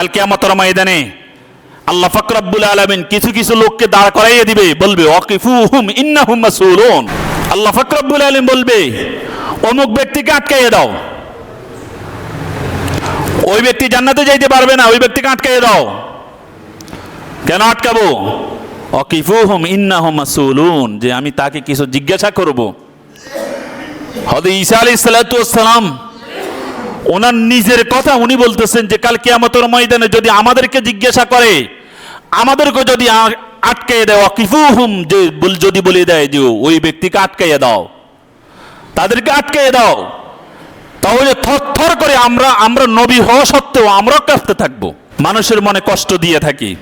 কাল কেয়ামতের ময়দানে আল্লাহ ফাকরাব্বুল আলামিন কিছু কিছু লোককে দাঁড় করাইয়ে দিবে, বলবে, ওয়াকিফুহুম, ইন্নাহুম মাসউলুন। আল্লাহ ফাকরাব্বুল আলামিন বলবে, অমুক ব্যক্তিকে আটকাইয়ে দাও। ওই ব্যক্তি জান্নাতে যাইতে পারবে না, ওই ব্যক্তিকে আটকাইয়ে দাও। কেন আটকাবো? অকিফুহুম ইন্নাহুম মাসউলুন। যে আমি তাকে কিছু জিজ্ঞাসা করব। হযরত ঈসা আলাইহিস সালাতু ওয়াসসালাম ওনার নিজের কথা উনি বলতেছেন যে, কাল কিয়ামতের ময়দানে যদি আমাদেরকে জিজ্ঞাসা করে, আমাদেরকে যদি আ- আটকাইয়ে দেয় অকিফুহুম যে বল- যদি বলে দেয় যে, ওই ব্যক্তিকে আটকাইয়ে দাও, তাদেরকে আটকাইয়ে দাও, তাহলে থর করে আমরা আমরা নবী হওয়া সত্ত্বেও আমরাও কাঁপতে থাকব। মানুষের মনে কষ্ট দিয়ে থাকি।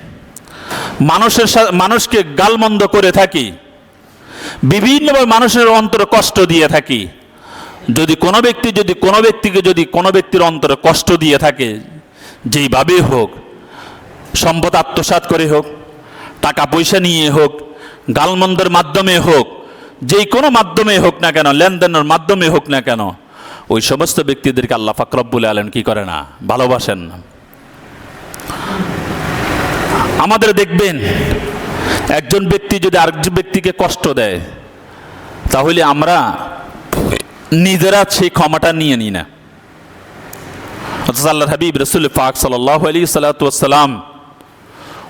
মানুষের মানুষকে গালমন্দ করে থাকি। বিভিন্নভাবে মানুষের অন্তরে কষ্ট দিয়ে থাকি। যদি কোনো ব্যক্তি, যদি কোনো ব্যক্তিকে যদি কোনো ব্যক্তির অন্তরে কষ্ট দিয়ে থাকে যেইভাবে হোক, সম্পদ আত্মসাৎ করে হোক, টাকা পয়সা নিয়ে হোক, গালমন্দের মাধ্যমে হোক যেই কোনো মাধ্যমে হোক না কেন, লেনদেনের মাধ্যমে হোক না কেন, ওই সমস্ত ব্যক্তিদেরকে আল্লাহ ফাকরব্বুল আলেন কি করে না? ভালোবাসেন না। আমাদের দেখবেন, একজন ব্যক্তি যদি আরেকজন ব্যক্তিকে কষ্ট দেয়, তাহলে আমরা নিজেরা সেই ক্ষমাটা নিয়ে নিই না। আল্লাহ হাবিব রসুল পাক সাল্লাহ আলী সাল্লাতাম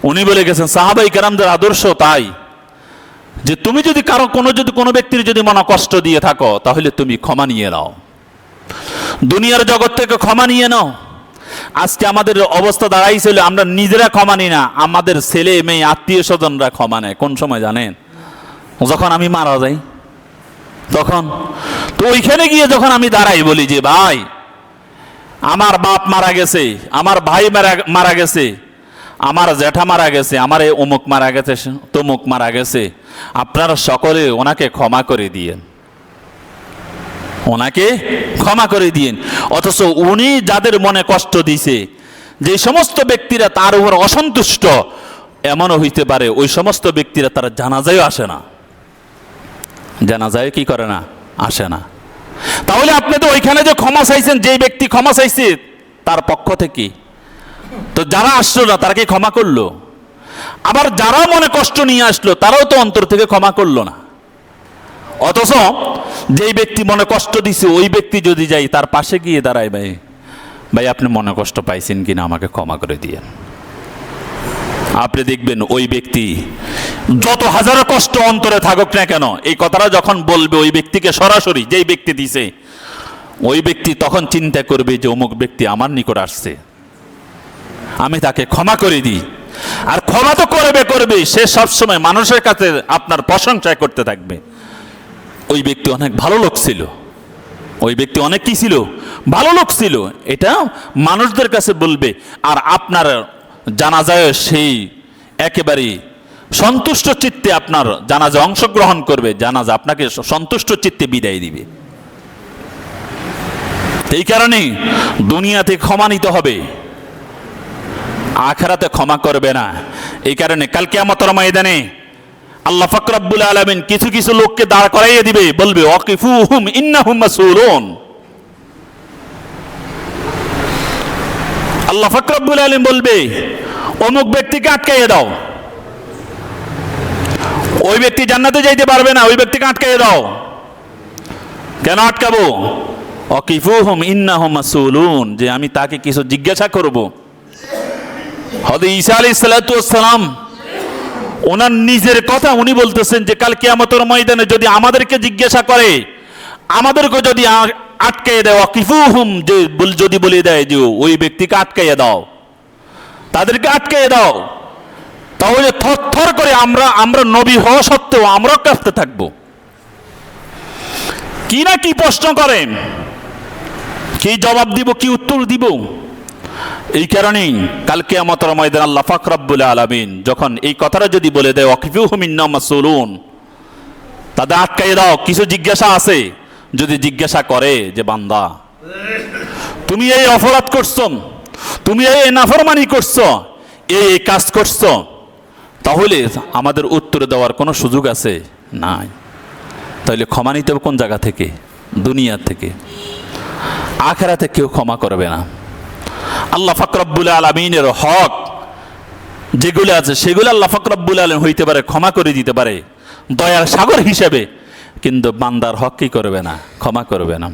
উনি বলে গেছেন, সাহাবাই কেরামদের আদর্শ তাই যে তুমি যদি কারও কোনো যদি কোনো ব্যক্তির যদি মনে কষ্ট দিয়ে থাকো, তাহলে তুমি ক্ষমা নিয়ে নাও। দুনিয়ার জগৎ থেকে ক্ষমা নিয়ে নাও। আজকে আমাদের অবস্থা দাঁড়াইছিল, আমরা নিজেরা ক্ষমা নিই না, আমাদের ছেলে, মেয়ে আত্মীয় স্বজনরা ক্ষমা নেয়। কোন সময় জানেন? যখন আমি মারা যাই তখন, তো ওইখানে গিয়ে যখন আমি দাঁড়াই বলি যে, ভাই, আমার বাপ মারা গেছে, আমার ভাই মারা মারা গেছে, আমার জ্যাঠা মারা গেছে, আমার এই অমুক মারা গেছে, তমুক মারা গেছে, আপনারা সকলে ওনাকে ক্ষমা করে দিয়েন। ওনাকে ক্ষমা করে দিয়েন। অথচ উনি যাদের মনে কষ্ট দিছে, যে সমস্ত ব্যক্তিরা তার উপর অসন্তুষ্ট, এমনও হইতে পারে, ওই সমস্ত ব্যক্তিরা তারা জানাজায়ও আসে না। জানাজায় কি করে না? আসে না। তাহলে আপনি তো ওইখানে যে ক্ষমা চাইছেন, যেই ব্যক্তি ক্ষমা চাইছে, তার পক্ষ থেকে। তো যারা আসলো না, তারা কি ক্ষমা করল? আবার যারা মনে কষ্ট নিয়ে আসলো, তারাও তো অন্তর থেকে ক্ষমা করল না। অথচ যেই ব্যক্তি মনে কষ্ট দিছে, ওই ব্যক্তি যদি যাই, তার পাশে গিয়ে দাঁড়ায়, ভাই। ভাই, আপনি মনে কষ্ট পাইছেন কিনা? আমাকে ক্ষমা করে দিয়েন। আপনি দেখবেন ওই ব্যক্তি যত হাজারো কষ্ট অন্তরে থাকুক না কেন, এই কথাটা যখন বলবে ওই ব্যক্তিকে সরাসরি, যেই ব্যক্তি দিছে, ওই ব্যক্তি তখন চিন্তা করবে যে অমুক ব্যক্তি আমার নিকট আসছে। আমি তাকে ক্ষমা করে দিই। আর ক্ষমা তো করবে করবে, সে সবসময় মানুষের কাছে আপনার প্রশংসা করতে থাকবে। ওই ব্যক্তি অনেক ভালো লোক ছিল। ওই ব্যক্তি অনেক কি ছিল? ভালো লোক ছিল। এটা মানুষদের কাছে বলবে। আর আপনার জানা যায় সেই একেবারে সন্তুষ্ট চিত্তে আপনার জানাজা অংশগ্রহণ করবে, জানাজা আপনাকে সন্তুষ্ট চিত্তে বিদায় দিবে। এই কারণে দুনিয়াতে ক্ষমা নিতে হবে। আখেরাতে ক্ষমা করবে না। এই কারণে কালকে আমতর ময়দানে আল্লাহ ফাকরাব্বুল আলামিন কিছু কিছু লোককে দাঁড় করাইয়ে দিবে, বলবে, ওয়াকিফুহুম, ইন্নাহুম মাসউলুন। আল্লাহ ফাকরাব্বুল আলামিন বলবে, অমুক ব্যক্তিকে আটকাইয়ে দাও। ওই ব্যক্তি জান্নাতে যাইতে পারবে না, ওই ব্যক্তিকে আটকাইয়ে দাও। কেন আটকাবো? অকিফুহুম ইন্নাহুম মাসউলুন, যে আমি তাকে কিছু জিজ্ঞাসা করব। হযরত ঈসা আলাইহিস সালাতু ওয়াসসালাম ওনার নিজের কথা উনি বলতেছেন যে, কাল কিয়ামতের ময়দানে যদি আমাদেরকে জিজ্ঞাসা করে, আমাদেরকে যদি আ- আটকাইয়ে দেয়, অকিফুহুম যে যদি বলে দেয় যে, ওই ব্যক্তিকে আটকাইয়ে দাও। তাদেরকে আটকাইয়ে দাও। তাহলে থর থর করে আমরা আমরা নবী হওয়া সত্ত্বেও আমরাও কাঁপতে থাকব। কি না কি প্রশ্ন করেন? কি জবাব দিব, কি উত্তর দিব? এই কারণেই কালকে আমাতর ময়দান আল্লাহ ফাকরাব্বুল আলামিন যখন এই কথাটা যদি বলে দেয় অকিফিউ অকিফুহুমিন্না মাসুলুন তাদের আটকাই দাও, কিছু জিজ্ঞাসা আছে? যদি জিজ্ঞাসা করে যে, বান্দা, তুমি এই অপরাধ করছ, তুমি এই নাফরমানি করছ, এই কাজ করছ তাহলে আমাদের উত্তরে দেওয়ার কোনো সুযোগ আছে? নাই। তাহলে ক্ষমা নিতে হবে কোন জায়গা থেকে? দুনিয়া থেকে। আখেরাতে কেউ ক্ষমা করবে না। আল্লাহ ফাকরাবুল আলমিনের হক যেগুলো আছে, সেগুলো আল্লাহ ফাকরাবুল আলম হইতে পারে, ক্ষমা করে দিতে পারে। দয়ার সাগর হিসেবে। কিন্তু বান্দার হক কি করবে না? ক্ষমা করবে না।